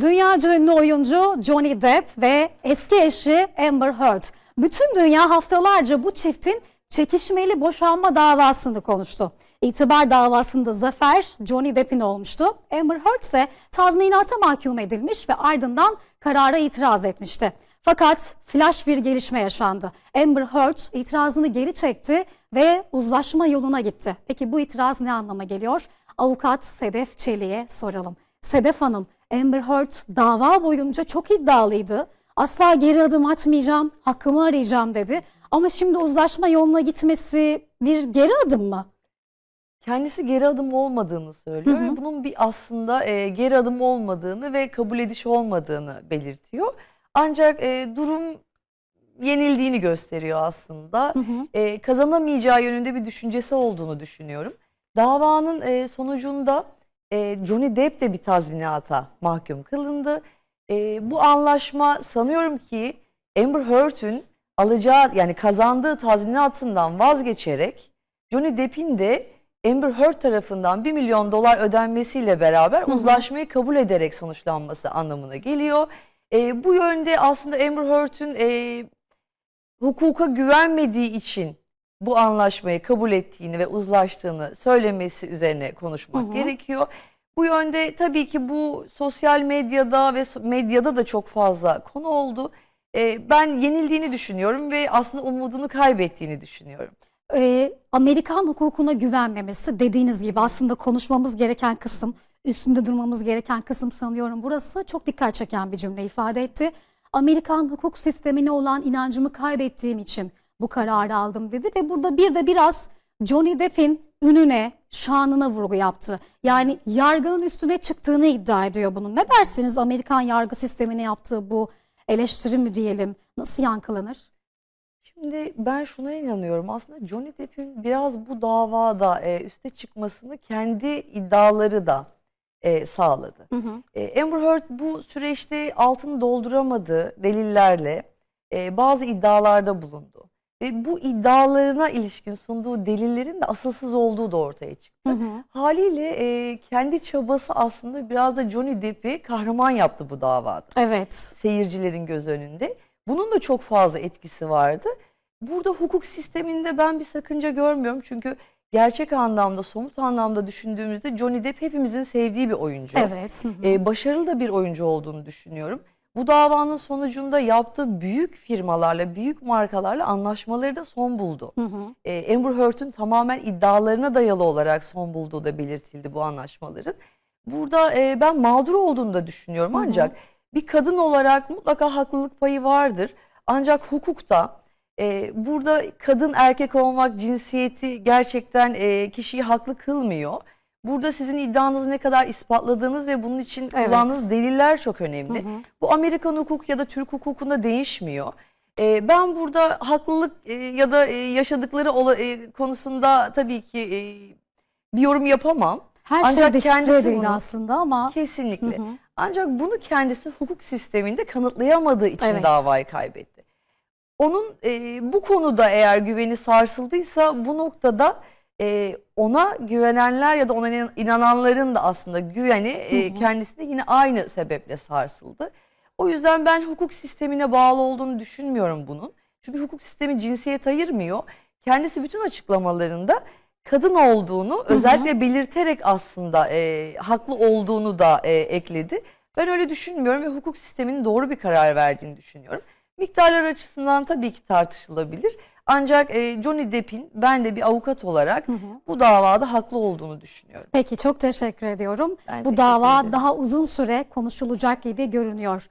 Dünyaca ünlü oyuncu Johnny Depp ve eski eşi Amber Heard. Bütün dünya haftalarca bu çiftin çekişmeli boşanma davasını konuştu. İtibar davasında zafer Johnny Depp'in olmuştu. Amber Heard ise tazminata mahkum edilmiş ve ardından karara itiraz etmişti. Fakat flash bir gelişme yaşandı. Amber Heard itirazını geri çekti ve uzlaşma yoluna gitti. Peki bu itiraz ne anlama geliyor? Avukat Sedef Çelik'e soralım. Sedef Hanım, Amber Heard dava boyunca çok iddialıydı. Asla geri adım atmayacağım, hakkımı arayacağım dedi. Ama şimdi uzlaşma yoluna gitmesi bir geri adım mı? Kendisi geri adım olmadığını söylüyor ve bunun bir aslında e, geri adım olmadığını ve kabul ediş olmadığını belirtiyor. Ancak e, durum yenildiğini gösteriyor aslında. E, kazanamayacağı yönünde bir düşüncesi olduğunu düşünüyorum. Davanın e, sonucunda e, Johnny Depp de bir tazminata mahkum kılındı. E, bu anlaşma sanıyorum ki Amber Heard'ün alacağı yani kazandığı tazminatından vazgeçerek Johnny Depp'in de Amber Heard tarafından 1 milyon dolar ödenmesiyle beraber uzlaşmayı kabul ederek sonuçlanması anlamına geliyor. E, bu yönde aslında Amber Heard'ün e, hukuka güvenmediği için bu anlaşmayı kabul ettiğini ve uzlaştığını söylemesi üzerine konuşmak Hı hı. gerekiyor. Bu yönde tabii ki bu sosyal medyada ve medyada da çok fazla konu oldu. E, ben yenildiğini düşünüyorum ve aslında umudunu kaybettiğini düşünüyorum. Ee, Amerikan hukukuna güvenmemesi dediğiniz gibi aslında konuşmamız gereken kısım, üstünde durmamız gereken kısım sanıyorum burası. Çok dikkat çeken bir cümle ifade etti. Amerikan hukuk sistemine olan inancımı kaybettiğim için bu kararı aldım dedi ve burada bir de biraz Johnny Depp'in ününe, şanına vurgu yaptı. Yani yargının üstüne çıktığını iddia ediyor bunun. Ne dersiniz Amerikan yargı sistemine yaptığı bu eleştiri mi diyelim? Nasıl yankılanır? Şimdi ben şuna inanıyorum. Aslında Johnny Depp'in biraz bu davada e, üste çıkmasını kendi iddiaları da e, sağladı. Hı hı. E, Amber Heard bu süreçte altını dolduramadığı delillerle e, bazı iddialarda bulundu. Ve bu iddialarına ilişkin sunduğu delillerin de asılsız olduğu da ortaya çıktı. Hı hı. Haliyle e, kendi çabası aslında biraz da Johnny Depp'i kahraman yaptı bu davada Evet. seyircilerin göz önünde. Bunun da çok fazla etkisi vardı. Burada hukuk sisteminde ben bir sakınca görmüyorum. Çünkü gerçek anlamda, somut anlamda düşündüğümüzde Johnny Depp hepimizin sevdiği bir oyuncu. Evet. hı hı. Ee, başarılı da bir oyuncu olduğunu düşünüyorum. Bu davanın sonucunda yaptığı büyük firmalarla, büyük markalarla anlaşmaları da son buldu. Hı hı. Ee, Amber Heard'ün tamamen iddialarına dayalı olarak son bulduğu da belirtildi bu anlaşmaların. Burada e, ben mağdur olduğunu da düşünüyorum Hı hı. ancak bir kadın olarak mutlaka haklılık payı vardır. Ancak hukukta e, burada kadın erkek olmak cinsiyeti gerçekten e, kişiyi haklı kılmıyor. Burada sizin iddianızı ne kadar ispatladığınız ve bunun için Evet. kullandığınız deliller çok önemli. Hı hı. Bu Amerikan hukuk ya da Türk hukukunda değişmiyor. Ee, ben burada haklılık e, ya da e, yaşadıkları ola- e, konusunda tabii ki e, bir yorum yapamam. Her Ancak şey kendisi bunu- aslında ama Kesinlikle. Hı hı. Ancak bunu kendisi hukuk sisteminde kanıtlayamadığı için Evet. davayı kaybetti. Onun e, bu konuda eğer güveni sarsıldıysa bu noktada e, ona güvenenler ya da ona inan- inananların da aslında güveni e, Hı hı. kendisine yine aynı sebeple sarsıldı. O yüzden ben hukuk sistemine bağlı olduğunu düşünmüyorum bunun. Çünkü hukuk sistemi cinsiyet ayırmıyor. Kendisi bütün açıklamalarında kadın olduğunu özellikle belirterek aslında e, haklı olduğunu da e, ekledi. Ben öyle düşünmüyorum ve hukuk sisteminin doğru bir karar verdiğini düşünüyorum. Miktarlar açısından tabii ki tartışılabilir. Ancak e, Johnny Depp'in ben de bir avukat olarak Hı hı. bu davada haklı olduğunu düşünüyorum. peki çok teşekkür ediyorum. Ben Bu teşekkür dava ederim. daha uzun süre konuşulacak gibi görünüyor.